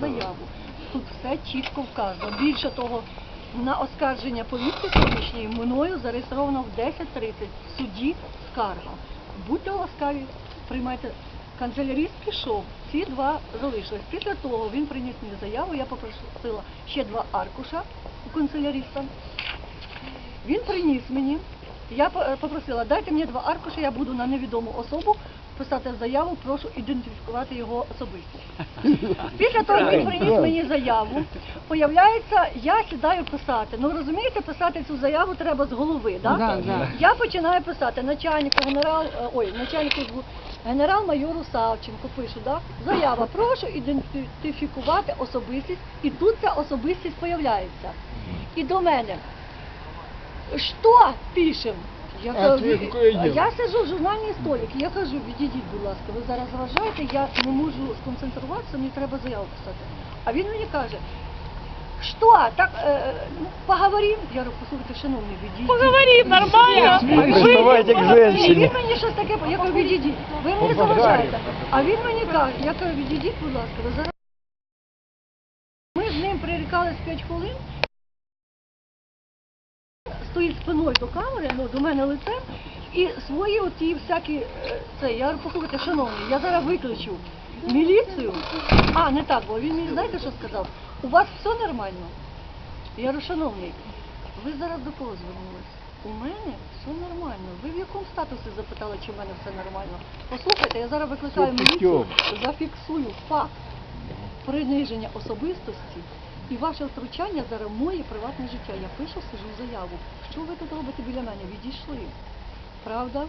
заяву. Тут все чітко вказано. Більше того, на оскарження повістки сьогоднішньої мною зареєстровано в 10.30 в суді скарга. Будьте ласкаві, приймайте. Канцеляріст пішов, ці два залишились. Після того він приніс мені заяву, я попросила ще два аркуша у канцеляріста. Він приніс мені. Я попросила, дайте мені два аркуші, я буду на невідому особу писати заяву, прошу ідентифікувати його особистість. Після того, як він приніс мені заяву, появляється, я сідаю писати. Ну розумієте, писати цю заяву треба з голови, да? Да, да. Я починаю писати начальнику генерал, е, ой, начальнику генерал-майору Савченко пишу, да? Заява, прошу ідентифікувати особистість, і тут ця особистість появляється. І до мене. Що пишем? Я, А кажу, ти какое діло? я сижу в журнальній столик, я кажу, відійдіть, будь ласка, ви зараз вважаєте, я не можу сконцентруватися, мені треба заяву писати. А він мені каже, що, так, е, ну, поговорим? Я говорю, послухайте, шановний, відійдіть. Поговорим нормально. Приставайте к І женщине. він мені щось таке, я кажу, відійдіть, ви мені заважаєте. А він мені каже, я кажу, відійдіть, будь ласка, ви зараз. Ми з ним прирікались 5 хвилин, стоїть спиною до камери, ну, до мене лицем, і свої оті всякі, е, це, я говорю, послухайте, шановний, я зараз виключу міліцію. А, не так, бо він мені, знаєте, що сказав? У вас все нормально? Я говорю, шановний, ви зараз до кого звернулись? У мене все нормально. Ви в якому статусі запитали, чи в мене все нормально? Послухайте, я зараз викликаю міліцію, зафіксую факт приниження особистості і ваше втручання зараз в моє приватне життя. Я пишу, сижу заяву. Що ви тут робите біля мене? Відійшли. Правда?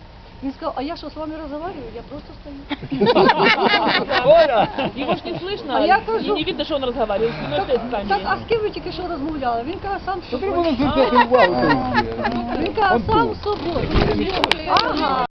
Він сказав, а я що з вами розмовляю? Я просто стою. Его ж не слышно, А я кажу- не видно, что он разговаривает. Спиной стоит к Так, а з ким ви тільки що розмовляли? Він каже, сам з собою. Він каже, сам з собою. Ага.